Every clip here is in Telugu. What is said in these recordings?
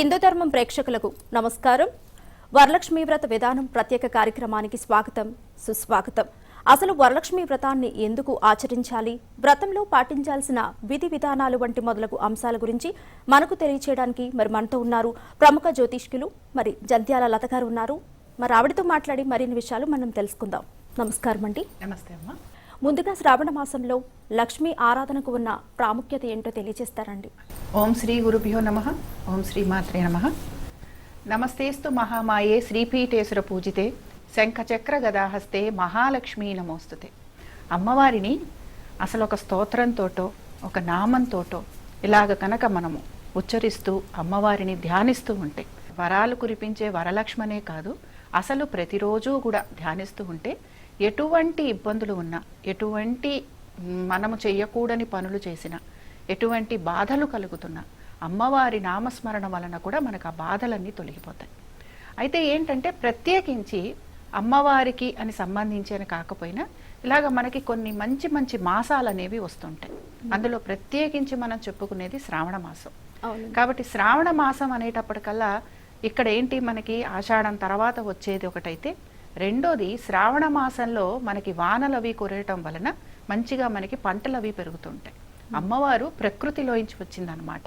హిందూ ధర్మం ప్రేక్షకులకు నమస్కారం. వరలక్ష్మి వ్రత విధానం ప్రత్యేక కార్యక్రమానికి స్వాగతం సుస్వాగతం. అసలు వరలక్ష్మి వ్రతాన్ని ఎందుకు ఆచరించాలి? వ్రతంలో పాటించాల్సిన విధి విధానాలు వంటి మొదలగు అంశాల గురించి మనకు తెలియచేయడానికి మరి మనతో ఉన్నారు ప్రముఖ జ్యోతిష్కులు మరి జంధ్యాల లత గారు ఉన్నారు. మరి ఆవిడతో మాట్లాడి మరిన్ని విషయాలు మనం తెలుసుకుందాం. నమస్కారం అండి నమస్తే అమ్మా. ముందుగా శ్రావణ మాసంలో లక్ష్మీ ఆరాధనకు ఉన్న ప్రాముఖ్యత ఏంటో తెలియజేస్తారండి. ఓం శ్రీ గురుభ్యో నమ. ఓం శ్రీ మాత్రే నమ. నమస్తేస్తు మహామాయే శ్రీపీఠేశ్వర పూజితే శంఖచక్ర గదాహస్తే మహాలక్ష్మీ నమోస్తుతే. అమ్మవారిని అసలు ఒక స్తోత్రంతోటో ఒక నామంతోటో ఇలాగ కనుక మనము ఉచ్చరిస్తూ అమ్మవారిని ధ్యానిస్తూ ఉంటే వరాలు కురిపించే వరలక్ష్మనే కాదు అసలు ప్రతిరోజు కూడా ధ్యానిస్తూ ఉంటే ఎటువంటి ఇబ్బందులు ఉన్నా ఎటువంటి మనము చెయ్యకూడని పనులు చేసినా ఎటువంటి బాధలు కలుగుతున్నా అమ్మవారి నామస్మరణ వలన కూడా మనకు ఆ బాధలన్నీ తొలగిపోతాయి. అయితే ఏంటంటే ప్రత్యేకించి అమ్మవారికి అని సంబంధించి అని కాకపోయినా ఇలాగ మనకి కొన్ని మంచి మంచి మాసాలు అనేవి వస్తుంటాయి. అందులో ప్రత్యేకించి మనం చెప్పుకునేది శ్రావణ మాసం. కాబట్టి శ్రావణ మాసం అనేటప్పటికల్లా ఇక్కడ ఏంటి మనకి ఆషాఢం తర్వాత వచ్చేది ఒకటైతే రెండోది శ్రావణ మాసంలో మనకి వానలు అవి కురయటం వలన మంచిగా మనకి పంటలు అవి పెరుగుతుంటాయి. అమ్మవారు ప్రకృతిలోంచి వచ్చిందనమాట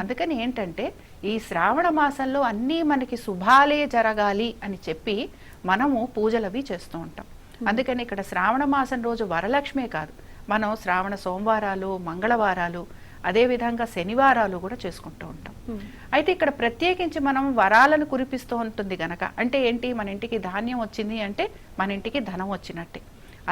అందుకని ఏంటంటే ఈ శ్రావణ మాసంలో అన్నీ మనకి శుభాలే జరగాలి అని చెప్పి మనము పూజలు అవి చేస్తూ ఉంటాం. అందుకని ఇక్కడ శ్రావణ మాసం రోజు వరలక్ష్మే కాదు. మనం శ్రావణ సోమవారాలు మంగళవారాలు అదే విధంగా శనివారాలు కూడా చేసుకుంటూ ఉంటాం. అయితే ఇక్కడ ప్రత్యేకించి మనం వరాలను కురిపిస్తూ ఉంటుంది గనక అంటే ఏంటి? మన ఇంటికి ధాన్యం వచ్చింది అంటే మన ఇంటికి ధనం వచ్చినట్టే.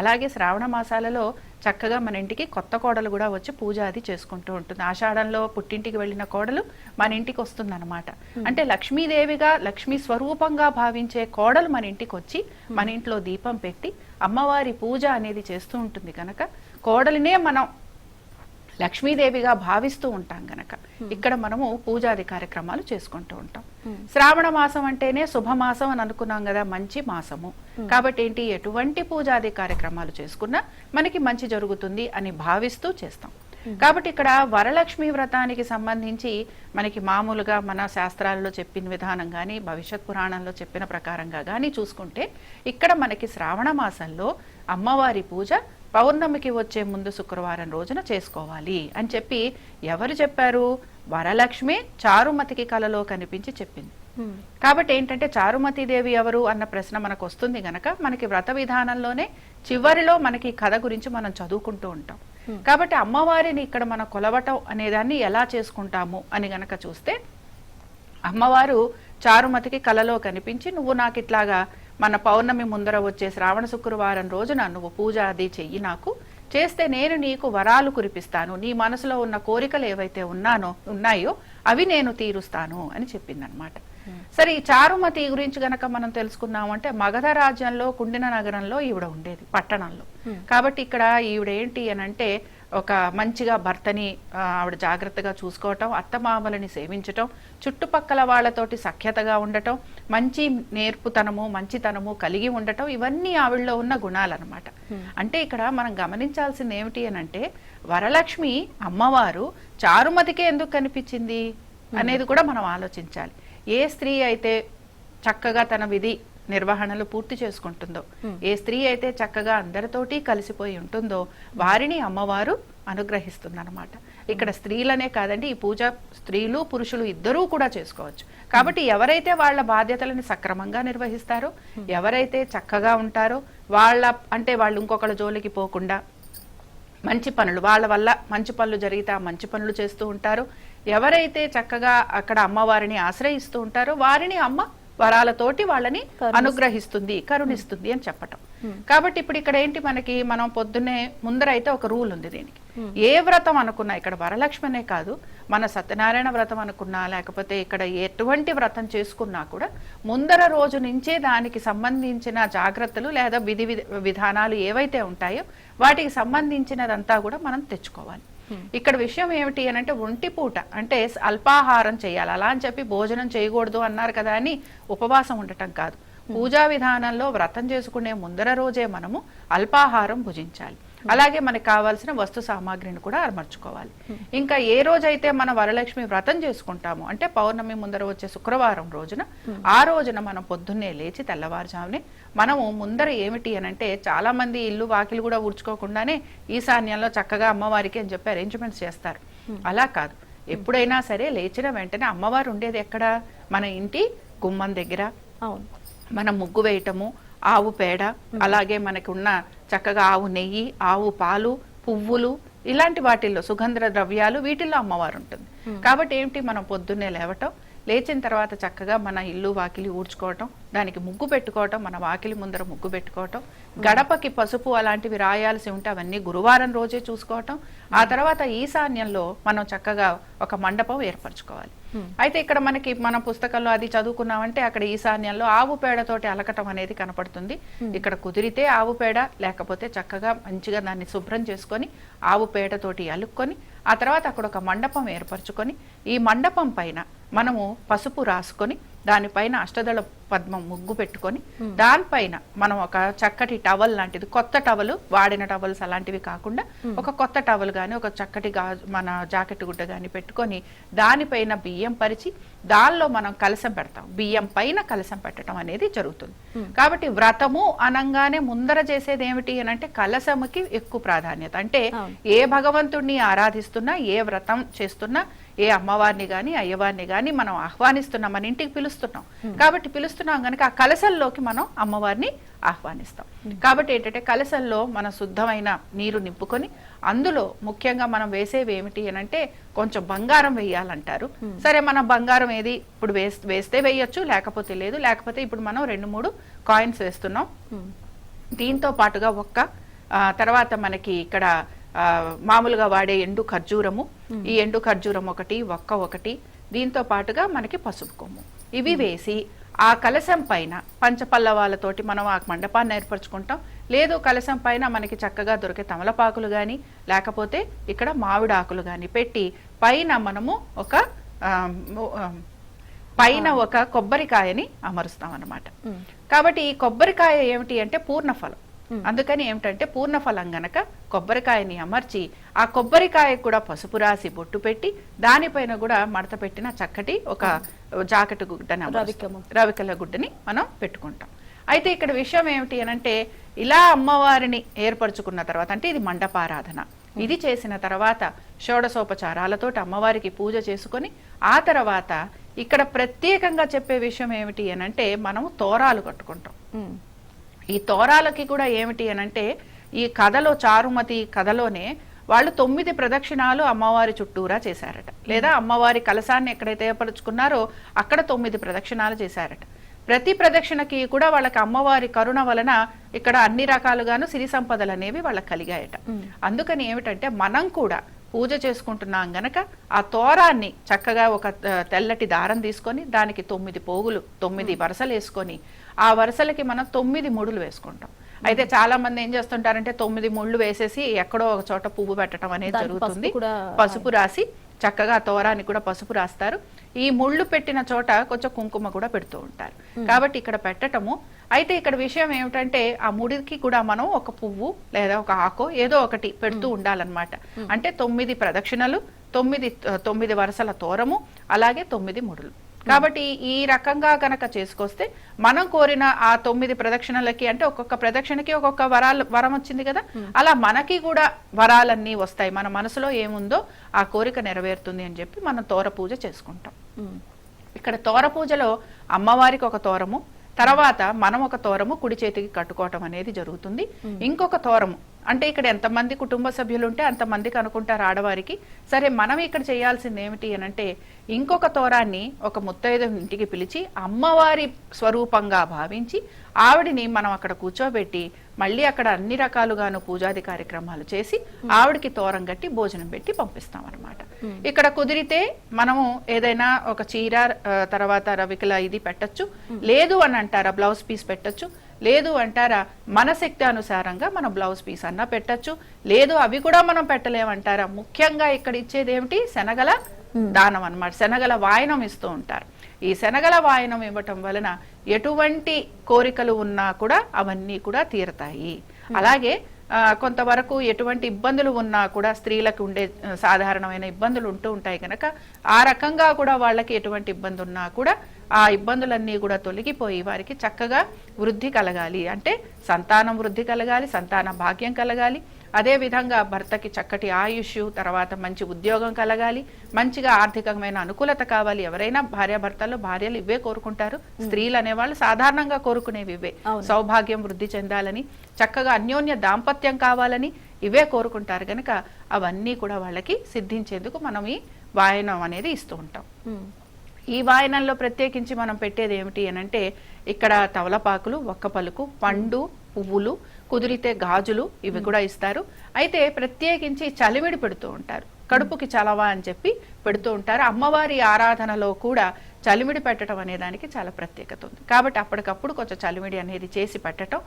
అలాగే శ్రావణ మాసాలలో చక్కగా మన ఇంటికి కొత్త కోడలు కూడా వచ్చి పూజ అది చేసుకుంటూ ఉంటుంది. ఆషాఢంలో పుట్టింటికి వెళ్ళిన కోడలు మన ఇంటికి వస్తుందన్నమాట. అంటే లక్ష్మీదేవిగా లక్ష్మీ స్వరూపంగా భావించే కోడలు మన ఇంటికి వచ్చి మన ఇంట్లో దీపం పెట్టి అమ్మవారి పూజ అనేది చేస్తూ ఉంటుంది కనుక కోడలినే మనం లక్ష్మీదేవిగా భావిస్తూ ఉంటాం గనక. ఇక్కడ మనము పూజాది కార్యక్రమాలు చేసుకుంటూ ఉంటాం. శ్రావణ మాసం అంటేనే శుభమాసం అని అనుకున్నాం కదా మంచి మాసము. కాబట్టి ఏంటి ఎటువంటి పూజాది కార్యక్రమాలు చేసుకున్నా మనకి మంచి జరుగుతుంది అని భావిస్తూ చేస్తాం. కాబట్టి ఇక్కడ వరలక్ష్మి వ్రతానికి సంబంధించి మనకి మామూలుగా మన శాస్త్రాలలో చెప్పిన విధానం కానీ భవిష్యత్ పురాణంలో చెప్పిన ప్రకారంగా కానీ చూసుకుంటే ఇక్కడ మనకి శ్రావణ మాసంలో అమ్మవారి పూజ పౌర్ణమికి వచ్చే ముందు శుక్రవారం రోజున చేసుకోవాలి అని చెప్పి ఎవరు చెప్పారు? వరలక్ష్మి చారుమతికి కలలో కనిపించి చెప్పింది. కాబట్టి ఏంటంటే చారుమతి దేవి ఎవరు అన్న ప్రశ్న మనకు వస్తుంది గనక మనకి వ్రత విధానంలోనే చివరిలో మనకి కథ గురించి మనం చదువుకుంటూ ఉంటాం. కాబట్టి అమ్మవారిని ఇక్కడ మనం కొలవటం అనేదాన్ని ఎలా చేసుకుంటాము అని గనక చూస్తే అమ్మవారు చారుమతికి కలలో కనిపించి నువ్వు నాకు ఇట్లాగా మన పౌర్ణమి ముందర వచ్చే శ్రావణ శుక్రవారం రోజున నువ్వు పూజ అది చెయ్యి నాకు. చేస్తే నేను నీకు వరాలు కురిపిస్తాను. నీ మనసులో ఉన్న కోరికలు ఏవైతే ఉన్నానో ఉన్నాయో అవి నేను తీరుస్తాను అని చెప్పిందనమాట. సరే ఈ చారుమతి గురించి గనక మనం తెలుసుకున్నామంటే మగధ రాజ్యంలో కుండిన నగరంలో ఈవిడ ఉండేది పట్టణంలో. కాబట్టి ఇక్కడ ఈవిడ ఏంటి అని అంటే ఒక మంచిగా భర్తని ఆవిడ జాగ్రత్తగా చూసుకోవటం అత్తమామలని సేవించటం చుట్టుపక్కల వాళ్ళతోటి సఖ్యతగా ఉండటం మంచి నేర్పుతనము మంచితనము కలిగి ఉండటం ఇవన్నీ ఆవిడలో ఉన్న గుణాలన్నమాట. అంటే ఇక్కడ మనం గమనించాల్సింది ఏమిటి అని అంటే వరలక్ష్మి అమ్మవారు చారుమతికే ఎందుకు కనిపించింది అనేది కూడా మనం ఆలోచించాలి. ఏ స్త్రీ అయితే చక్కగా తన విధి నిర్వహణలు పూర్తి చేసుకుంటుందో ఏ స్త్రీ అయితే చక్కగా అందరితోటి కలిసిపోయి ఉంటుందో వారిని అమ్మవారు అనుగ్రహిస్తుందన్నమాట. ఇక్కడ స్త్రీలనే కాదండి ఈ పూజ స్త్రీలు పురుషులు ఇద్దరూ కూడా చేసుకోవచ్చు. కాబట్టి ఎవరైతే వాళ్ళ బాధ్యతలను సక్రమంగా నిర్వహిస్తారో ఎవరైతే చక్కగా ఉంటారో వాళ్ళ అంటే వాళ్ళు ఇంకొకళ్ళ జోలికి పోకుండా మంచి పనులు వాళ్ళ వల్ల మంచి పనులు జరిగితే ఆ మంచి పనులు చేస్తూ ఉంటారు. ఎవరైతే చక్కగా అక్కడ అమ్మవారిని ఆశ్రయిస్తూ ఉంటారో వారిని అమ్మ వరాలతోటి వాళ్ళని అనుగ్రహిస్తుంది కరుణిస్తుంది అని చెప్పటం. కాబట్టి ఇప్పుడు ఇక్కడ ఏంటి మనకి మనం పొద్దున్నే ముందరైతే ఒక రూల్ ఉంది దీనికి. ఏ వ్రతం అనుకున్నా ఇక్కడ వరలక్ష్మనే కాదు మన సత్యనారాయణ వ్రతం అనుకున్నా లేకపోతే ఇక్కడ ఎటువంటి వ్రతం చేసుకున్నా కూడా ముందర రోజు నుంచే దానికి సంబంధించిన జాగ్రత్తలు లేదా విధ- విధానాలు ఏవైతే ఉంటాయో వాటికి సంబంధించినదంతా కూడా మనం తెచ్చుకోవాలి. ఇక్కడ విషయం ఏమిటి అని అంటే ఒంటి పూట అంటే అల్పాహారం చేయాలి. అలా అని చెప్పి భోజనం చేయకూడదు అన్నారు కదా అని ఉపవాసం ఉండటం కాదు. పూజా విధానంలో వ్రతం చేసుకునే ముందర రోజే మనము అల్పాహారం భుజించాలి. అలాగే మనకి కావాల్సిన వస్తు సామాగ్రిని కూడా అమర్చుకోవాలి. ఇంకా ఏ రోజైతే మన వరలక్ష్మి వ్రతం చేసుకుంటామో అంటే పౌర్ణమి ముందర వచ్చే శుక్రవారం రోజున ఆ రోజున మనం పొద్దున్నే లేచి తెల్లవారుజామునే మనము ముందర ఏమిటి అని అంటే చాలా మంది ఇల్లు వాకిలు కూడా ఊడ్చుకోకుండానే ఈశాన్యంలో చక్కగా అమ్మవారికి అని చెప్పి అరేంజ్మెంట్స్ చేస్తారు. అలా కాదు. ఎప్పుడైనా సరే లేచిన వెంటనే అమ్మవారు ఉండేది ఎక్కడ? మన ఇంటి గుమ్మం దగ్గర. మనం ముగ్గు వేయటము ఆవు పేడ అలాగే మనకి ఉన్న చక్కగా ఆవు నెయ్యి ఆవు పాలు పువ్వులు ఇలాంటి వాటిల్లో సుగంధ ద్రవ్యాలు వీటిల్లో అమ్మవారు ఉంటుంది. కాబట్టి ఏంటి మనం పొద్దున్నే లేవటం లేచిన తర్వాత చక్కగా మన ఇల్లు వాకిలి ఊడ్చుకోవటం దానికి ముగ్గు పెట్టుకోవటం మన వాకిలి ముందర ముగ్గు పెట్టుకోవటం గడపకి పసుపు అలాంటివి రాయాల్సి ఉంటే అవన్నీ గురువారం రోజే చూసుకోవటం ఆ తర్వాత ఈశాన్యంలో మనం చక్కగా ఒక మండపం ఏర్పరచుకోవాలి. అయితే ఇక్కడ మనకి మన పుస్తకంలో అది చదువుకున్నామంటే అక్కడ ఈశాన్యంలో ఆవు పేడతోటి అలకటం అనేది కనపడుతుంది. ఇక్కడ కుదిరితే ఆవు పేడ లేకపోతే చక్కగా మంచిగా దాన్ని శుభ్రం చేసుకొని ఆవు పేడతోటి అలుక్కొని ఆ తర్వాత అక్కడ ఒక మండపం ఏర్పరచుకొని ఈ మండపం పైన మనము పసుపు రాసుకొని దానిపైన అష్టదళ పద్మం ముగ్గు పెట్టుకొని దానిపైన మనం ఒక చక్కటి టవల్ లాంటిది కొత్త టవల్ వాడిన టవల్స్ అలాంటివి కాకుండా ఒక కొత్త టవల్ గాని ఒక చక్కటి గాజు మన జాకెట్ గుడ్డ గాని పెట్టుకొని దానిపైన బియ్యం పరిచి దానిలో మనం కలసం పెడతాం. బియ్యం పైన కలసం పెట్టడం అనేది జరుగుతుంది. కాబట్టి వ్రతము అనంగానే ముందర చేసేది ఏమిటి అని అంటే కలసముకి ఎక్కువ ప్రాధాన్యత. అంటే. ఏ భగవంతుణ్ణి ఆరాధిస్తున్నా ఏ వ్రతం చేస్తున్నా ఏ అమ్మవారిని గాని అయ్యవారిని గాని మనం ఆహ్వానిస్తున్నాం మన ఇంటికి పిలుస్తున్నాం. కాబట్టి పిలుస్తున్నాం గనుక ఆ కలసల్లోకి మనం అమ్మవారిని ఆహ్వానిస్తాం. కాబట్టి ఏంటంటే కలసల్లో మన శుద్ధమైన నీరు నింపుకొని అందులో ముఖ్యంగా మనం వేసేవి ఏమిటి అని అంటే కొంచెం బంగారం వేయాలంటారు. సరే మనం బంగారం ఏది? ఇప్పుడు వేస్- వేస్తే వేయొచ్చు లేకపోతే లేదు. లేకపోతే ఇప్పుడు మనం రెండు మూడు కాయిన్స్ వేస్తున్నాం. దీంతో పాటుగా ఒక్క తర్వాత మనకి ఇక్కడ మామూలుగా వాడే ఎండు ఖర్జూరము. ఈ ఎండు ఖర్జూరం ఒకటి ఒక్క ఒకటి దీంతో పాటుగా మనకి పసుపు కొమ్ము. ఇవి వేసి ఆ కలశం పైన పంచపల్లవాలతోటి మనం ఆ మండపాన్ని ఏర్పరచుకుంటాం. లేదు కలశం పైన మనకి చక్కగా దొరికే తమలపాకులు కానీ లేకపోతే ఇక్కడ మామిడాకులు కానీ పెట్టి పైన మనము ఒక పైన ఒక కొబ్బరికాయని అమరుస్తాం అన్నమాట ఉమ్. కాబట్టి ఈ కొబ్బరికాయ ఏమిటి అంటే పూర్ణఫలం. అందుకని ఏమిటంటే పూర్ణఫలం గనక కొబ్బరికాయని అమర్చి ఆ కొబ్బరికాయ కూడా పసుపు రాసి బొట్టు పెట్టి దానిపైన కూడా మడత పెట్టిన చక్కటి ఒక జాకెట్ గుడ్డని. రవికల గుడ్డని మనం పెట్టుకుంటాం. అయితే ఇక్కడ విషయం ఏమిటి అనంటే ఇలా అమ్మవారిని ఏర్పరచుకున్న తర్వాత అంటే ఇది మండపారాధన. ఇది చేసిన తర్వాత షోడసోపచారాలతోటి అమ్మవారికి పూజ చేసుకొని ఆ తర్వాత ఇక్కడ ప్రత్యేకంగా చెప్పే విషయం ఏమిటి అనంటే మనం తోరాలు కట్టుకుంటాం. ఈ తోరాలకి కూడా ఏమిటి అనంటే ఈ కథలో చారుమతి కథలోనే వాళ్ళు తొమ్మిది ప్రదక్షిణాలు అమ్మవారి చుట్టూరా చేశారట. లేదా అమ్మవారి కలశాన్ని ఎక్కడైతే ఏర్పరచుకున్నారో అక్కడ తొమ్మిది ప్రదక్షిణాలు చేశారట. ప్రతి ప్రదక్షిణకి కూడా వాళ్ళకి అమ్మవారి కరుణ వలన ఇక్కడ అన్ని రకాలుగాను సిరి సంపదలు అనేవి వాళ్ళకి కలిగాయట. అందుకని ఏమిటంటే మనం కూడా పూజ చేసుకుంటున్నాం గనక ఆ తోరాన్ని చక్కగా ఒక తెల్లటి దారం తీసుకొని దానికి తొమ్మిది పోగులు తొమ్మిది వరసలు వేసుకొని ఆ వరసలకి మనం తొమ్మిది ముడులు వేసుకుంటాం. అయితే చాలా మంది ఏం చేస్తుంటారంటే తొమ్మిది ముళ్ళు వేసేసి ఎక్కడో ఒక చోట పువ్వు పెట్టడం అనేది జరుగుతుంది. పసుపు రాసి చక్కగా తోరానికి కూడా పసుపు రాస్తారు. ఈ ముళ్ళు పెట్టిన చోట కొంచెం కుంకుమ కూడా పెడుతూ ఉంటారు. కాబట్టి ఇక్కడ పెట్టటము. అయితే ఇక్కడ విషయం ఏమిటంటే ఆ ముడికి కూడా మనం ఒక పువ్వు లేదా ఒక ఆకు ఏదో ఒకటి పెడుతూ ఉండాలన్నమాట. అంటే తొమ్మిది ప్రదక్షిణలు తొమ్మిది తొమ్మిది వరుసల తోరము అలాగే తొమ్మిది ముడులు. కాబట్టి ఈ రకంగా కనుక చేసుకొస్తే మనం కోరిన ఆ తొమ్మిది ప్రదక్షిణలకి అంటే ఒక్కొక్క ప్రదక్షిణకి ఒక్కొక్క వరాలు వరం వచ్చింది కదా? అలా మనకి కూడా వరాలన్నీ వస్తాయి. మన మనసులో ఏముందో ఆ కోరిక నెరవేరుతుంది అని చెప్పి మనం తోర పూజ చేసుకుంటాం. ఇక్కడ తోర పూజలో అమ్మవారికి ఒక తోరము తర్వాత మనం ఒక తోరము కుడి చేతికి కట్టుకోవటం అనేది జరుగుతుంది. ఇంకొక తోరము అంటే ఇక్కడ ఎంతమంది కుటుంబ సభ్యులు ఉంటే అంతమందికి అనుకుంటారు ఆడవారికి. సరే మనం ఇక్కడ చేయాల్సింది ఏమిటి అని అంటే ఇంకొక తోరాన్ని ఒక ముత్తైదు ఇంటికి పిలిచి అమ్మవారి స్వరూపంగా భావించి ఆవిడిని మనం అక్కడ కూర్చోబెట్టి మళ్ళీ అక్కడ అన్ని రకాలుగాను పూజాది కార్యక్రమాలు చేసి ఆవిడకి తోరం కట్టి భోజనం పెట్టి పంపిస్తాం అనమాట ఇక్కడ కుదిరితే మనము ఏదైనా ఒక చీర తర్వాత రవికల ఇది పెట్టొచ్చు. లేదు అని అంటారా బ్లౌజ్ పీస్ పెట్టొచ్చు. లేదు అంటారా? మన శక్తి అనుసారంగా మనం బ్లౌజ్ పీస్ అన్నా పెట్టొచ్చు. లేదు అవి కూడా మనం పెట్టలేమంటారా ముఖ్యంగా ఇక్కడ ఇచ్చేది ఏమిటి? శనగల దానం అన్నమాట. శనగల వాయనం ఇస్తూ ఉంటారు. ఈ శనగల వాయనం ఇవ్వటం వలన ఎటువంటి కోరికలు ఉన్నా కూడా అవన్నీ కూడా తీరతాయి. అలాగే కొంతవరకు ఎటువంటి ఇబ్బందులు ఉన్నా కూడా స్త్రీలకు ఉండే సాధారణమైన ఇబ్బందులు ఉంటూ ఉంటాయి కనుక ఆ రకంగా కూడా వాళ్ళకి ఎటువంటి ఇబ్బంది ఉన్నా కూడా ఆ ఇబ్బందులన్నీ కూడా తొలగిపోయి వారికి చక్కగా వృద్ధి కలగాలి. అంటే సంతానం వృద్ధి కలగాలి సంతాన భాగ్యం కలగాలి. అదే విధంగా భర్తకి చక్కటి ఆయుష్ తర్వాత మంచి ఉద్యోగం కలగాలి. మంచిగా ఆర్థికమైన అనుకూలత కావాలి. ఎవరైనా భార్యాభర్తలు భార్యలు ఇవే కోరుకుంటారు. స్త్రీలు అనేవాళ్ళు సాధారణంగా కోరుకునేవి ఇవే. సౌభాగ్యం వృద్ధి చెందాలని చక్కగా అన్యోన్య దాంపత్యం కావాలని ఇవే కోరుకుంటారు కనుక అవన్నీ కూడా వాళ్ళకి సిద్ధించేందుకు మనం ఈ వాయనం అనేది ఇస్తూ ఉంటాం. ఈ వాయనంలో ప్రత్యేకించి మనం పెట్టేది ఏమిటి అని అంటే ఇక్కడ తవలపాకులు ఒక్క పలుకు పండు పువ్వులు కుదిరితే గాజులు ఇవి కూడా ఇస్తారు. అయితే ప్రత్యేకించి చలివిడి పెడుతూ ఉంటారు. కడుపుకి చలవా అని చెప్పి పెడుతూ ఉంటారు. అమ్మవారి ఆరాధనలో కూడా చలిమిడి పెట్టడం అనే దానికి చాలా ప్రత్యేకత ఉంది. కాబట్టి అప్పటికప్పుడు కొంచెం చలిమిడి అనేది చేసి పెట్టడం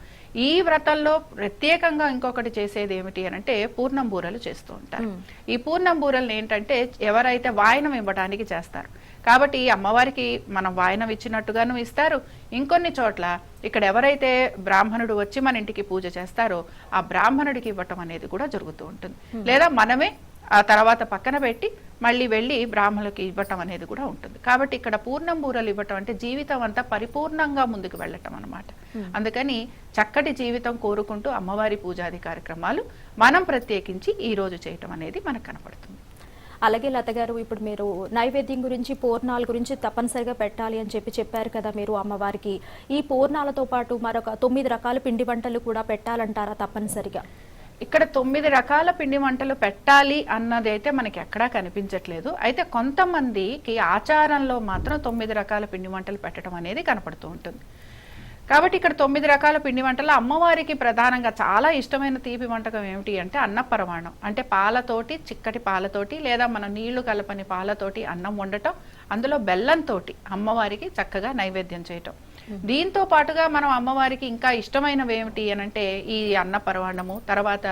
ఈ వ్రతంలో ప్రత్యేకంగా ఇంకొకటి చేసేది ఏమిటి అని అంటే పూర్ణం బూరలు చేస్తూ ఉంటారు. ఈ పూర్ణం బూరల్ని ఏంటంటే ఎవరైతే వాయనం ఇవ్వడానికి చేస్తారు కాబట్టి అమ్మవారికి మనం వాయనం ఇచ్చినట్టుగాను ఇస్తారు. ఇంకొన్ని చోట్ల ఇక్కడ ఎవరైతే బ్రాహ్మణుడు వచ్చి మన ఇంటికి పూజ చేస్తారో ఆ బ్రాహ్మణుడికి ఇవ్వటం అనేది కూడా జరుగుతూ ఉంటుంది. లేదా మనమే ఆ తర్వాత పక్కన పెట్టి మళ్ళీ వెళ్ళి బ్రాహ్మణులకి ఇవ్వటం అనేది కూడా ఉంటుంది. కాబట్టి ఇక్కడ పూర్ణం బూరలు ఇవ్వటం అంటే జీవితం అంతా పరిపూర్ణంగా ముందుకు వెళ్ళటం అన్నమాట. అందుకని చక్కటి జీవితం కోరుకుంటూ అమ్మవారి పూజాది కార్యక్రమాలు మనం ప్రత్యేకించి ఈ రోజు చేయటం అనేది మనకు కనపడుతుంది. అలాగే లత గారు ఇప్పుడు మీరు నైవేద్యం గురించి పూర్ణాల గురించి తప్పనిసరిగా పెట్టాలి అని చెప్పి చెప్పారు కదా మీరు అమ్మవారికి. ఈ పూర్ణాలతో పాటు మరొక తొమ్మిది రకాల పిండి వంటలు కూడా పెట్టాలంటారా తప్పనిసరిగా? ఇక్కడ తొమ్మిది రకాల పిండి వంటలు పెట్టాలి అన్నది అయితే మనకి ఎక్కడా కనిపించట్లేదు. అయితే కొంతమందికి ఆచారంలో మాత్రం తొమ్మిది రకాల పిండి వంటలు పెట్టడం అనేది కనపడుతూ ఉంటుంది. కాబట్టి ఇక్కడ తొమ్మిది రకాల పిండి వంటలు. అమ్మవారికి ప్రధానంగా చాలా ఇష్టమైన తీపి వంటకం ఏమిటి అంటే అన్నపరమాణం. అంటే పాలతోటి చిక్కటి పాలతోటి లేదా మన నీళ్ళు కలపని పాలతోటి అన్నం వండటం అందులో బెల్లంతోటి అమ్మవారికి చక్కగా నైవేద్యం చేయటం. దీంతో పాటుగా మనం అమ్మవారికి ఇంకా ఇష్టమైనవి ఏమిటి అని అంటే ఈ అన్న పరవాణము తర్వాత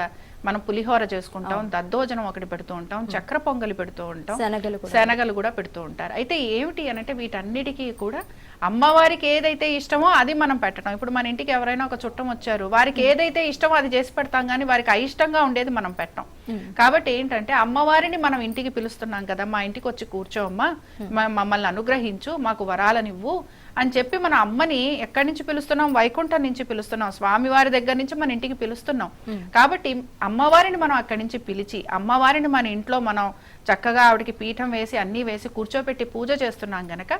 మనం పులిహోర చేసుకుంటాం దద్దోజనం ఒకటి పెడుతూ ఉంటాం చక్ర పొంగలి పెడుతూ ఉంటాం శనగలు కూడా. శనగలు కూడా పెడుతూ ఉంటారు. అయితే ఏమిటి అనంటే వీటన్నిటికీ కూడా అమ్మవారికి ఏదైతే ఇష్టమో అది మనం పెట్టడం. ఇప్పుడు మన ఇంటికి ఎవరైనా ఒక చుట్టం వచ్చారు వారికి ఏదైతే ఇష్టమో అది చేసి పెడతాం కానీ వారికి అయిష్టంగా ఉండేది మనం పెట్టం. కాబట్టి ఏంటంటే అమ్మవారిని మనం ఇంటికి పిలుస్తున్నాం కదా మా ఇంటికి వచ్చి కూర్చోమ్మా మమ్మల్ని అనుగ్రహించు మాకు వరాలనివ్వు అని చెప్పి మన అమ్మని ఎక్కడి నుంచి పిలుస్తున్నాం? వైకుంఠం నుంచి పిలుస్తున్నాం. స్వామివారి దగ్గర నుంచి మన ఇంటికి పిలుస్తున్నాం. కాబట్టి అమ్మవారిని మనం అక్కడి నుంచి పిలిచి అమ్మవారిని మన ఇంట్లో మనం చక్కగా ఆవిడకి పీఠం వేసి అన్నీ వేసి కూర్చోపెట్టి పూజ చేస్తున్నాం గనక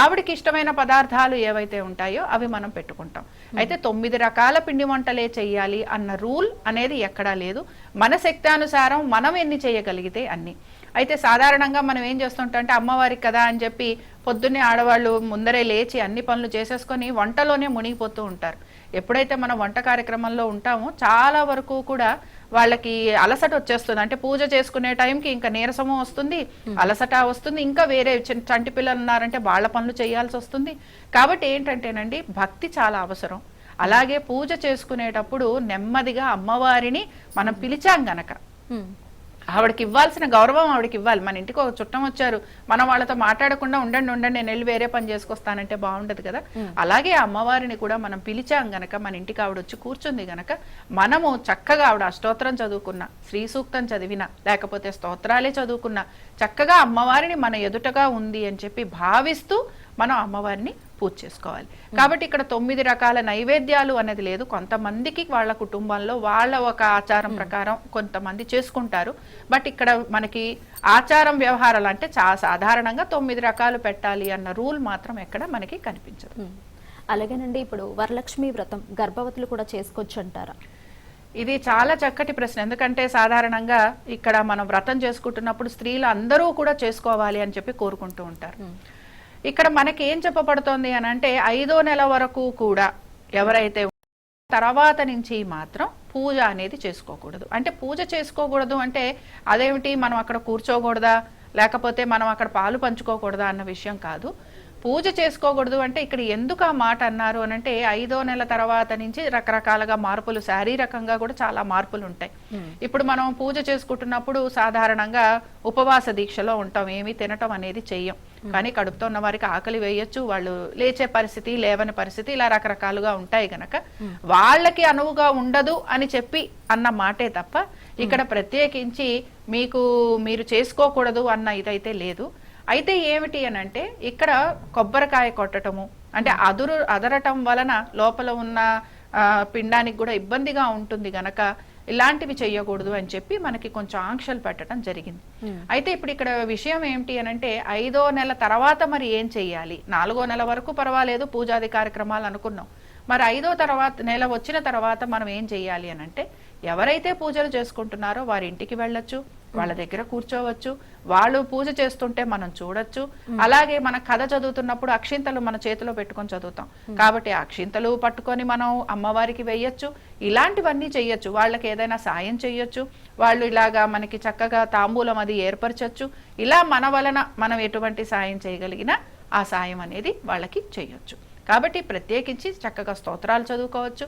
ఆవిడకి ఇష్టమైన పదార్థాలు ఏవైతే ఉంటాయో అవి మనం పెట్టుకుంటాం. అయితే తొమ్మిది రకాల పిండి వంటలే చెయ్యాలి అన్న రూల్ అనేది ఎక్కడా లేదు. మన శక్తానుసారం మనం ఎన్ని చేయగలిగితే అన్ని. అయితే సాధారణంగా మనం ఏం చేస్తుంటాం అంటే అమ్మవారికి కదా అని చెప్పి పొద్దున్నే ఆడవాళ్ళు ముందరే లేచి అన్ని పనులు చేసేసుకొని వంటలోనే మునిగిపోతూ ఉంటారు. ఎప్పుడైతే మనం వంట కార్యక్రమంలో ఉంటామో చాలా వరకు కూడా వాళ్ళకి అలసట వచ్చేస్తుంది. అంటే పూజ చేసుకునే టైంకి ఇంకా నీరసము వస్తుంది అలసట వస్తుంది ఇంకా వేరే చంటి పిల్లలు ఉన్నారంటే వాళ్ళ పనులు చేయాల్సి వస్తుంది. కాబట్టి ఏంటంటేనండి భక్తి చాలా అవసరం. అలాగే పూజ చేసుకునేటప్పుడు నెమ్మదిగా అమ్మవారిని మనం పిలిచాం గనక. ఉమ్. ఆవిడకి ఇవ్వాల్సిన గౌరవం ఆవిడకి ఇవ్వాలి. మన ఇంటికి ఒక చుట్టం వచ్చారు. మనం వాళ్ళతో మాట్లాడకుండా ఉండండి ఉండండి నేను వెళ్ళి వేరే పని చేసుకొస్తానంటే బాగుండదు కదా. అలాగే అమ్మవారిని కూడా మనం పిలిచాం గనక మన ఇంటికి ఆవిడ వచ్చి కూర్చుంది గనక మనము చక్కగా ఆవిడ అష్టోత్తరం చదువుకున్న శ్రీ సూక్తం చదివిన లేకపోతే స్తోత్రాలే చదువుకున్న చక్కగా అమ్మవారిని మన ఎదుటగా ఉంది అని చెప్పి భావిస్తూ మనం అమ్మవారిని పూజ చేసుకోవాలి. కాబట్టి ఇక్కడ తొమ్మిది రకాల నైవేద్యాలు అనేది లేదు. కొంతమందికి వాళ్ళ కుటుంబంలో వాళ్ళ ఒక ఆచారం ప్రకారం కొంతమంది చేసుకుంటారు. బట్ ఇక్కడ మనకి ఆచారం వ్యవహారాలు అంటే చాలా సాధారణంగా తొమ్మిది రకాలు పెట్టాలి అన్న రూల్ మాత్రం ఎక్కడ మనకి కనిపించదు. అలాగేనండి ఇప్పుడు వరలక్ష్మి వ్రతం గర్భవతులు కూడా చేసుకోవచ్చు అంటారా ఇది చాలా చక్కటి ప్రశ్న. ఎందుకంటే సాధారణంగా ఇక్కడ మనం వ్రతం చేసుకుంటున్నప్పుడు స్త్రీలు అందరూ కూడా చేసుకోవాలి అని చెప్పి కోరుకుంటూ ఉంటారు. ఇక్కడ మనకి ఏం చెప్పబడుతోంది అని అంటే ఐదో నెల వరకు కూడా ఎవరైతే తర్వాత నుంచి మాత్రం పూజ అనేది చేసుకోకూడదు. అంటే పూజ చేసుకోకూడదు అంటే అదేమిటి? మనం అక్కడ కూర్చోకూడదా? లేకపోతే మనం అక్కడ పాలు పంచుకోకూడదా అన్న విషయం కాదు. పూజ చేసుకోకూడదు అంటే ఇక్కడ ఎందుకు ఆ మాట అన్నారు అని అంటే ఐదో నెల తర్వాత నుంచి రకరకాలుగా మార్పులు శారీరకంగా కూడా చాలా మార్పులు ఉంటాయి. ఇప్పుడు మనం పూజ చేసుకుంటున్నప్పుడు సాధారణంగా ఉపవాస దీక్షలో ఉంటాం ఏమీ తినటం అనేది చెయ్యం. కానీ కడుపుతో ఉన్న వారికి ఆకలి వేయొచ్చు వాళ్ళు లేచే పరిస్థితి లేవని పరిస్థితి ఇలా రకరకాలుగా ఉంటాయి గనక. వాళ్ళకి అనువుగా ఉండదు అని చెప్పి అన్న మాటే తప్ప ఇక్కడ ప్రత్యేకించి మీకు మీరు చేసుకోకూడదు అన్న ఇదైతే లేదు. అయితే ఏమిటి అని అంటే ఇక్కడ కొబ్బరికాయ కొట్టటము అంటే అదురు అదరటం వలన లోపల ఉన్న పిండానికి కూడా ఇబ్బందిగా ఉంటుంది గనక ఇలాంటివి చేయకూడదు అని చెప్పి మనకి కొంచెం ఆంక్షలు పెట్టడం జరిగింది. అయితే ఇప్పుడు ఇక్కడ విషయం ఏమిటి అని అంటే ఐదో నెల తర్వాత మరి ఏం చెయ్యాలి? నాలుగో నెల వరకు పర్వాలేదు పూజాది కార్యక్రమాలు అనుకున్నాం. మరి ఐదో తర్వాత నెల వచ్చిన తర్వాత మనం ఏం చెయ్యాలి అని అంటే ఎవరైతే పూజలు చేసుకుంటున్నారో వారి ఇంటికి వెళ్ళొచ్చు. వాళ్ళ దగ్గర కూర్చోవచ్చు. వాళ్ళు పూజ చేస్తుంటే మనం చూడొచ్చు. అలాగే మన కథ చదువుతున్నప్పుడు అక్షింతలు మన చేతిలో పెట్టుకొని చదువుతాం. కాబట్టి అక్షింతలు పట్టుకొని మనం అమ్మవారికి వెయ్యొచ్చు ఇలాంటివన్నీ చెయ్యొచ్చు. వాళ్ళకి ఏదైనా సాయం చెయ్యొచ్చు. వాళ్ళు ఇలాగా మనకి చక్కగా తాంబూలం అది ఏర్పరచొచ్చు. ఇలా మన వలన మనం ఎటువంటి సాయం చేయగలిగినా ఆ సాయం అనేది వాళ్ళకి చేయొచ్చు కాబట్టి ప్రత్యేకించి చక్కగా స్తోత్రాలు చదువుకోవచ్చు.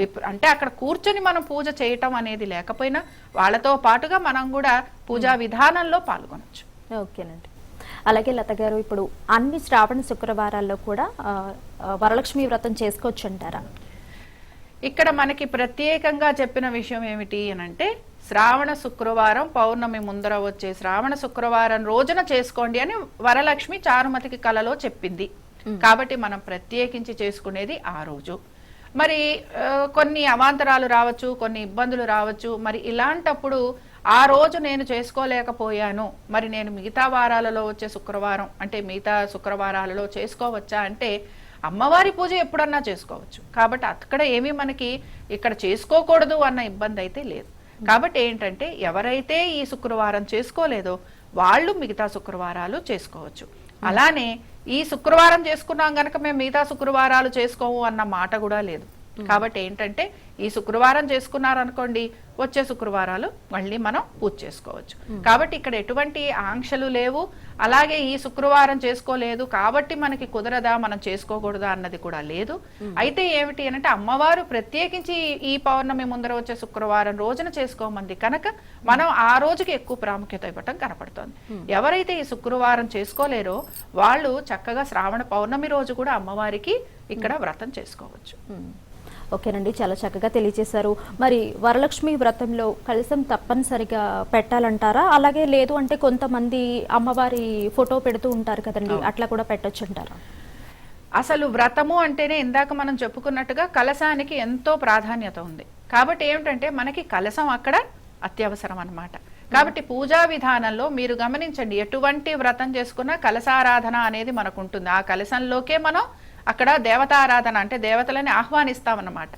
విప్- అంటే అక్కడ కూర్చొని మనం పూజ చేయటం అనేది లేకపోయినా వాళ్ళతో పాటుగా మనం కూడా పూజా విధానంలో పాల్గొనొచ్చు. ఓకేనండి. అలాగే లత గారు ఇప్పుడు అన్ని శ్రావణ శుక్రవారాల్లో కూడా వరలక్ష్మి వ్రతం చేసుకోవచ్చు అంటారా ఇక్కడ మనకి ప్రత్యేకంగా చెప్పిన విషయం ఏమిటి అని అంటే శ్రావణ శుక్రవారం పౌర్ణమి ముందర వచ్చే శ్రావణ శుక్రవారం రోజున చేసుకోండి అని వరలక్ష్మి చారుమతికి కలలో చెప్పింది. కాబట్టి మనం ప్రత్యేకించి చేసుకునేది ఆ రోజు. మరి కొన్ని అవాంతరాలు రావచ్చు కొన్ని ఇబ్బందులు రావచ్చు. మరి ఇలాంటప్పుడు ఆ రోజు నేను చేసుకోలేకపోయాను. మరి నేను మిగతా వారాలలో వచ్చే శుక్రవారం అంటే మిగతా శుక్రవారాలలో చేసుకోవచ్చా అంటే అమ్మవారి పూజ ఎప్పుడన్నా చేసుకోవచ్చు. కాబట్టి అక్కడ ఏమీ మనకి ఇక్కడ చేసుకోకూడదు అన్న ఇబ్బంది అయితే లేదు. కాబట్టి ఏంటంటే ఎవరైతే ఈ శుక్రవారం చేసుకోలేదో వాళ్ళు మిగతా శుక్రవారాలు చేసుకోవచ్చు. అలానే ఈ శుక్రవారం చేసుకున్నాం గనక మేము మిగతా శుక్రవారాలు చేసుకోము అన్న మాట కూడా లేదు. కాబట్టి ఏంటంటే ఈ శుక్రవారం చేసుకున్నారనుకోండి వచ్చే శుక్రవారాలు మళ్ళీ మనం పూజ చేసుకోవచ్చు. కాబట్టి ఇక్కడ ఎటువంటి ఆంక్షలు లేవు. అలాగే ఈ శుక్రవారం చేసుకోలేదు కాబట్టి మనకి కుదరదా మనం చేసుకోకూడదా అన్నది కూడా లేదు. అయితే ఏమిటి అంటే అమ్మవారు ప్రత్యేకించి ఈ పౌర్ణమి ముందర వచ్చే శుక్రవారం రోజున చేసుకోమంది కనుక మనం ఆ రోజుకి ఎక్కువ ప్రాముఖ్యత ఇవ్వటం కనపడుతోంది. ఎవరైతే ఈ శుక్రవారం చేసుకోలేరో వాళ్ళు చక్కగా శ్రావణ పౌర్ణమి రోజు కూడా అమ్మవారికి ఇక్కడ వ్రతం చేసుకోవచ్చు. ఓకేనండి చాలా చక్కగా తెలియజేశారు. మరి వరలక్ష్మి వ్రతంలో కలసం తప్పనిసరిగా పెట్టాలంటారా? అలాగే లేదు అంటే కొంతమంది అమ్మవారి ఫోటో పెడుతూ ఉంటారు కదండి అట్లా కూడా పెట్టొచ్చు అంటారా అసలు వ్రతము అంటేనే ఇందాక మనం చెప్పుకున్నట్టుగా కలశానికి ఎంతో ప్రాధాన్యత ఉంది. కాబట్టి ఏమిటంటే మనకి కలశం అక్కడ అత్యవసరం అన్నమాట. కాబట్టి పూజా విధానంలో మీరు గమనించండి ఎటువంటి వ్రతం చేసుకున్నా కలశారాధన అనేది మనకు ఉంటుంది. ఆ కలశంలోకే మనం అక్కడ దేవతారాధన అంటే దేవతలని ఆహ్వానిస్తామన్నమాట.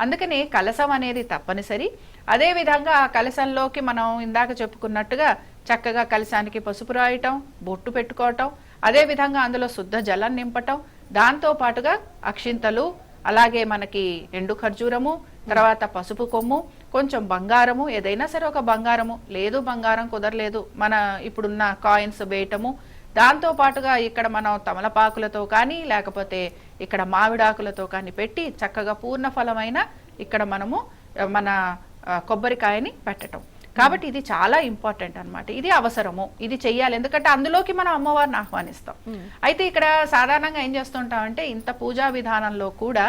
అందుకని కలశం అనేది తప్పనిసరి. అదే విధంగా ఆ కలశంలోకి మనం ఇందాక చెప్పుకున్నట్టుగా చక్కగా కలశానికి పసుపు రాయటం బొట్టు పెట్టుకోవటం అదే విధంగా అందులో శుద్ధ జలం నింపటం దాంతో పాటుగా అక్షింతలు అలాగే మనకి ఎండు ఖర్జూరము తర్వాత పసుపు కొమ్ము కొంచెం బంగారము ఏదైనా సరే ఒక బంగారము. లేదు బంగారం కుదరలేదు. మన ఇప్పుడున్న కాయిన్స్ వేయటము దాంతో పాటుగా ఇక్కడ మనం తమలపాకులతో కానీ లేకపోతే ఇక్కడ మామిడాకులతో కానీ పెట్టి చక్కగా పూర్ణ ఫలమైన ఇక్కడ మనము మన కొబ్బరికాయని పెట్టటం. కాబట్టి ఇది చాలా ఇంపార్టెంట్ అన్నమాట. ఇది అవసరము. ఇది చెయ్యాలి. ఎందుకంటే అందులోకి మనం అమ్మవారిని ఆహ్వానిస్తాం. అయితే ఇక్కడ సాధారణంగా ఏం చేస్తుంటాం అంటే ఇంత పూజా విధానంలో కూడా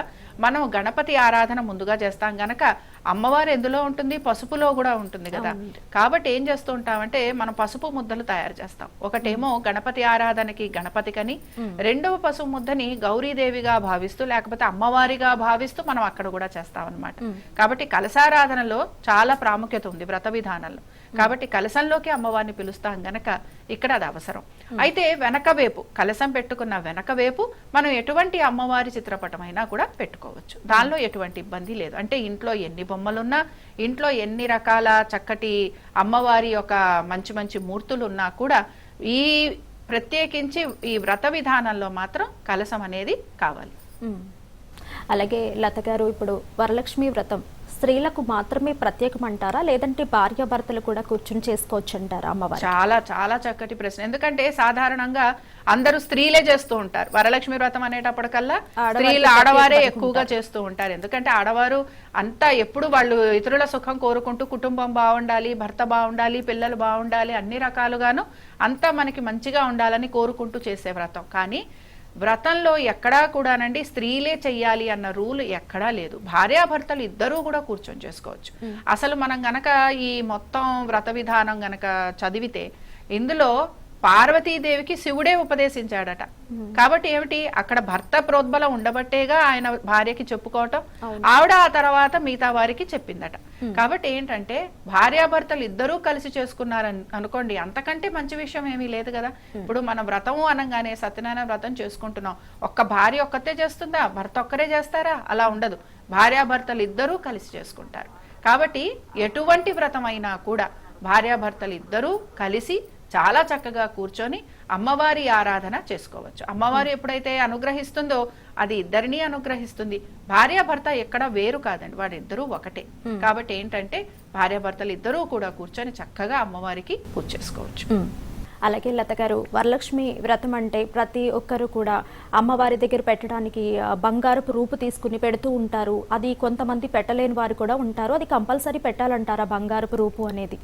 మనం గణపతి ఆరాధన ముందుగా చేస్తాం గనక అమ్మవారు ఎందులో ఉంటుంది? పసుపులో కూడా ఉంటుంది కదా. కాబట్టి ఏం చేస్తూ ఉంటామంటే మనం పసుపు ముద్దలు తయారు చేస్తాం. ఒకటేమో గణపతి ఆరాధనకి గణపతికని రెండవ పసుపు ముద్దని గౌరీదేవిగా భావిస్తూ లేకపోతే అమ్మవారిగా భావిస్తూ మనం అక్కడ కూడా చేస్తాం అనమాట కాబట్టి కలశారాధనలో చాలా ప్రాముఖ్యత ఉంది వ్రత విధానంలో. కాబట్టి కలశంలోకి అమ్మవారిని పిలుస్తాం గనక ఇక్కడ అది అవసరం. అయితే వెనక వైపు కలశం పెట్టుకున్న వెనక వైపు మనం ఎటువంటి అమ్మవారి చిత్రపటమైనా కూడా పెట్టుకోవచ్చు. దానిలో ఎటువంటి ఇబ్బంది లేదు. అంటే ఇంట్లో ఎన్ని బొమ్మలున్నా ఇంట్లో ఎన్ని రకాల చక్కటి అమ్మవారి యొక్క మంచి మంచి మూర్తులు ఉన్నా కూడా ఈ ప్రత్యేకించి ఈ వ్రత విధానంలో మాత్రం కలశం అనేది కావాలి. అలాగే లత గారు ఇప్పుడు వరలక్ష్మి వ్రతం స్త్రీలకు మాత్రమే ప్రత్యేకం అంటారా లేదంటే భార్యాభర్తలు కూడా కూర్చుని చేసుకోవచ్చు అంటారా అమ్మవారు? చాలా చాలా చక్కటి ప్రశ్న. ఎందుకంటే సాధారణంగా అందరూ స్త్రీలే చేస్తూ ఉంటారు. వరలక్ష్మి వ్రతం అనేటప్పటికల్లా స్త్రీలు ఆడవారే ఎక్కువగా చేస్తూ ఉంటారు. ఎందుకంటే ఆడవారు అంతా ఎప్పుడు వాళ్ళు ఇతరుల సుఖం కోరుకుంటూ కుటుంబం బాగుండాలి భర్త బాగుండాలి పిల్లలు బాగుండాలి అన్ని రకాలుగాను అంతా మనకి మంచిగా ఉండాలని కోరుకుంటూ చేసే వ్రతం. కానీ వ్రతంలో ఎక్కడా కూడానండి స్త్రీలే చెయ్యాలి అన్న రూల్ ఎక్కడా లేదు. భార్యాభర్తలు ఇద్దరూ కూడా కూర్చొని చేసుకోవచ్చు. అసలు మనం గనక ఈ మొత్తం వ్రత విధానం గనక చదివితే ఇందులో పార్వతీదేవికి శివుడే ఉపదేశించాడట. కాబట్టి ఏమిటి? అక్కడ భర్త ప్రోద్బలం ఉండబట్టేగా ఆయన భార్యకి చెప్పుకోవటం ఆవిడ ఆ తర్వాత మిగతా వారికి చెప్పిందట. కాబట్టి ఏంటంటే భార్యాభర్తలు ఇద్దరూ కలిసి చేసుకున్నారని అనుకోండి అంతకంటే మంచి విషయం ఏమీ లేదు కదా. ఇప్పుడు మన వ్రతము అనగానే సత్యనారాయణ వ్రతం చేసుకుంటున్నాం. ఒక్క భార్య ఒక్కతే చేస్తుందా? భర్త ఒక్కరే చేస్తారా? అలా ఉండదు. భార్యాభర్తలు ఇద్దరూ కలిసి చేసుకుంటారు. కాబట్టి ఎటువంటి వ్రతం అయినా కూడా భార్యాభర్తలు ఇద్దరూ కలిసి చాలా చక్కగా కూర్చొని అమ్మవారి ఆరాధన చేసుకోవచ్చు. అమ్మవారు ఎప్పుడైతే అనుగ్రహిస్తుందో అది ఇద్దరిని అనుగ్రహిస్తుంది. భార్యాభర్త ఎక్కడ వేరు కాదండి వాడిద్దరూ ఒకటే. కాబట్టి ఏంటంటే భార్యాభర్తలు ఇద్దరూ కూడా కూర్చొని చక్కగా అమ్మవారికి పూజ చేసుకోవచ్చు. ఉమ్. అలాగే లత గారు వరలక్ష్మి వ్రతం అంటే ప్రతి ఒక్కరు కూడా అమ్మవారి దగ్గర పెట్టడానికి బంగారపు రూపు తీసుకుని పెడుతూ ఉంటారు. అది కొంతమంది పెట్టలేని వారు కూడా ఉంటారు. అది కంపల్సరీ పెట్టాలంటారా బంగారపు రూపు అనేది?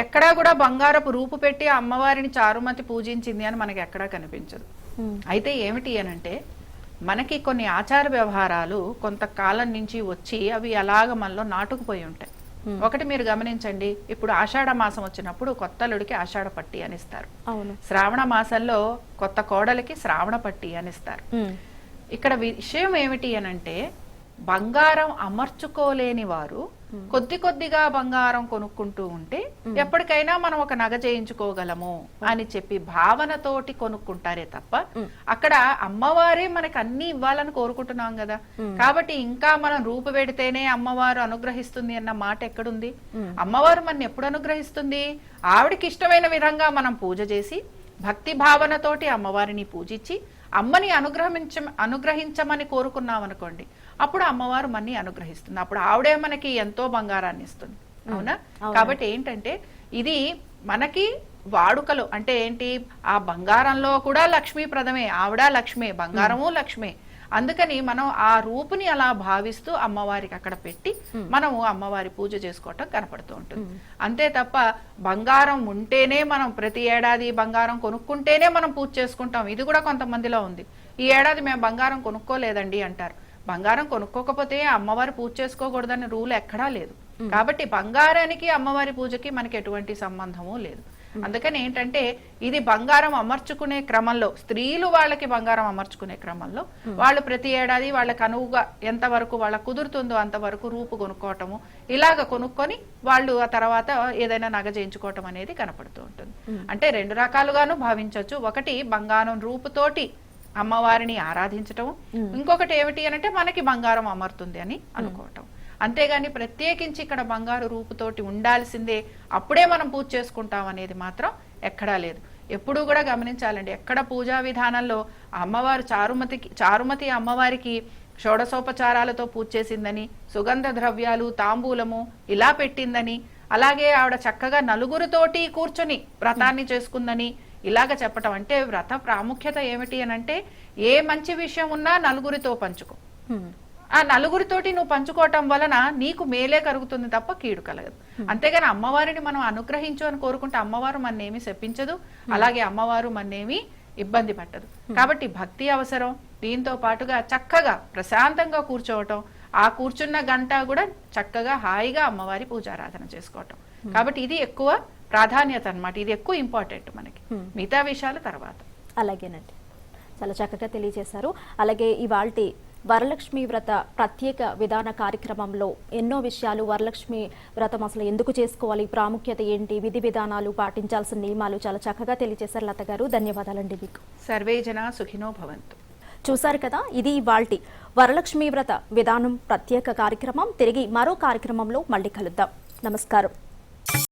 ఎక్కడా కూడా బంగారపు రూపు పెట్టి అమ్మవారిని చారుమతి పూజించింది అని మనకి ఎక్కడా కనిపించదు. అయితే ఏమిటి అనంటే మనకి కొన్ని ఆచార వ్యవహారాలు కొంతకాలం నుంచి వచ్చి అవి అలాగ మనలో నాటుకుపోయి ఉంటాయి. ఒకటి మీరు గమనించండి ఇప్పుడు ఆషాఢ మాసం వచ్చినప్పుడు కొత్తలుడికి ఆషాఢ పట్టి అనిస్తారు శ్రావణ మాసంలో కొత్త కోడలికి శ్రావణ పట్టి అనిస్తారు. ఇక్కడ విషయం ఏమిటి అనంటే బంగారం అమర్చుకోలేని వారు కొద్ది కొద్దిగా బంగారం కొనుక్కుంటూ ఉంటే ఎప్పటికైనా మనం ఒక నగ చేయించుకోగలము అని చెప్పి భావనతోటి కొనుక్కుంటారే తప్ప అక్కడ అమ్మవారే మనకి అన్ని ఇవ్వాలని కోరుకుంటున్నాం కదా. కాబట్టి ఇంకా మనం రూపు పెడితేనే అమ్మవారు అనుగ్రహిస్తుంది అన్న మాట ఎక్కడుంది? అమ్మవారు మన ఎప్పుడు అనుగ్రహిస్తుంది? ఆవిడకి ఇష్టమైన విధంగా మనం పూజ చేసి భక్తి భావనతోటి అమ్మవారిని పూజించి అమ్మని అనుగ్రహించ అనుగ్రహించమని కోరుకున్నాం అనుకోండి అప్పుడు అమ్మవారు మన్ని అనుగ్రహిస్తుంది. అప్పుడు ఆవిడే మనకి ఎంతో బంగారాన్ని ఇస్తుంది. అవునా? కాబట్టి ఏంటంటే ఇది మనకి వాడుకలో అంటే ఏంటి? ఆ బంగారంలో కూడా లక్ష్మీప్రదమే ఆవిడ లక్ష్మే బంగారము లక్ష్మే. అందుకని మనం ఆ రూపుని అలా భావిస్తూ అమ్మవారికి అక్కడ పెట్టి మనము అమ్మవారి పూజ చేసుకోవటం కనపడుతూ ఉంటుంది. అంతే తప్ప బంగారం ఉంటేనే మనం ప్రతి ఏడాది బంగారం కొనుక్కుంటేనే మనం పూజ చేసుకుంటాం. ఇది కూడా కొంతమందిలో ఉంది. ఈ ఏడాది మేము బంగారం కొనుక్కోలేదండి అంటారు. బంగారం కొనుక్కోకపోతే అమ్మవారి పూజ చేసుకోకూడదని రూల్ ఎక్కడా లేదు. కాబట్టి బంగారానికి అమ్మవారి పూజకి మనకి ఎటువంటి సంబంధము లేదు. అందుకని ఏంటంటే ఇది బంగారం అమర్చుకునే క్రమంలో స్త్రీలు వాళ్ళకి బంగారం అమర్చుకునే క్రమంలో వాళ్ళు ప్రతి ఏడాది వాళ్ళకి అనువుగా ఎంతవరకు వాళ్ళకి కుదురుతుందో అంతవరకు రూపు కొనుక్కోవటము ఇలాగ కొనుక్కొని వాళ్ళు ఆ తర్వాత ఏదైనా నగ చేయించుకోవటం అనేది కనపడుతూ ఉంటుంది. అంటే రెండు రకాలుగాను భావించవచ్చు. ఒకటి బంగారం రూపుతోటి అమ్మవారిని ఆరాధించటం. ఇంకొకటి ఏమిటి అనంటే మనకి బంగారం అమరుతుంది అని అనుకోవటం. అంతేగాని ప్రత్యేకించి ఇక్కడ బంగారు రూపుతోటి ఉండాల్సిందే అప్పుడే మనం పూజ చేసుకుంటాం అనేది మాత్రం ఎక్కడా లేదు. ఎప్పుడూ కూడా గమనించాలండి. ఎక్కడ పూజా విధానంలో అమ్మవారు చారుమతికి చారుమతి అమ్మవారికి షోడసోపచారాలతో పూజ చేసిందని సుగంధ ద్రవ్యాలు తాంబూలము ఇలా పెట్టిందని అలాగే ఆవిడ చక్కగా నలుగురితోటి కూర్చొని వ్రతాన్ని చేసుకుందని ఇలాగ చెప్పటం అంటే వ్రత ప్రాముఖ్యత ఏమిటి అని అంటే ఏ మంచి విషయం ఉన్నా నలుగురితో పంచుకో. ఆ నలుగురితోటి నువ్వు పంచుకోవటం వలన నీకు మేలే కలుగుతుంది తప్ప కీడు కలగదు. అంతేగాని అమ్మవారిని మనం అనుగ్రహించు అని కోరుకుంటే అమ్మవారు మన్నేమి శపించదు అలాగే అమ్మవారు మన్నేమి ఇబ్బంది పట్టదు. కాబట్టి భక్తి అవసరం దీంతో పాటుగా చక్కగా ప్రశాంతంగా కూర్చోవటం ఆ కూర్చున్న గంట కూడా చక్కగా హాయిగా అమ్మవారి పూజారాధన చేసుకోవటం. కాబట్టి ఇది ఎక్కువ ప్రాధాన్యత అన్నమాట. ఇది ఎక్కువ ఇంపార్టెంట్ మనకి. మిగతా విషయాలు తర్వాత. అలాగేనండి. చాలా చక్కగా తెలియజేశారు. అలాగే ఇవాల్టి వరలక్ష్మి వ్రత ప్రత్యేక విధాన కార్యక్రమంలో ఎన్నో విషయాలు వరలక్ష్మి వ్రతం అసలు ఎందుకు చేసుకోవాలి? ప్రాముఖ్యత ఏంటి? విధి విధానాలు పాటించాల్సిన నియమాలు చాలా చక్కగా తెలియజేశారు లత గారు. ధన్యవాదాలండి మీకు. సర్వే జన సుఖినో భవంతు. చూశారు కదా? ఇది ఇవాల్టి వరలక్ష్మి వ్రత విధానం ప్రత్యేక కార్యక్రమం. తిరిగి మరో కార్యక్రమంలో మళ్ళీ కలుద్దాం. నమస్కారం.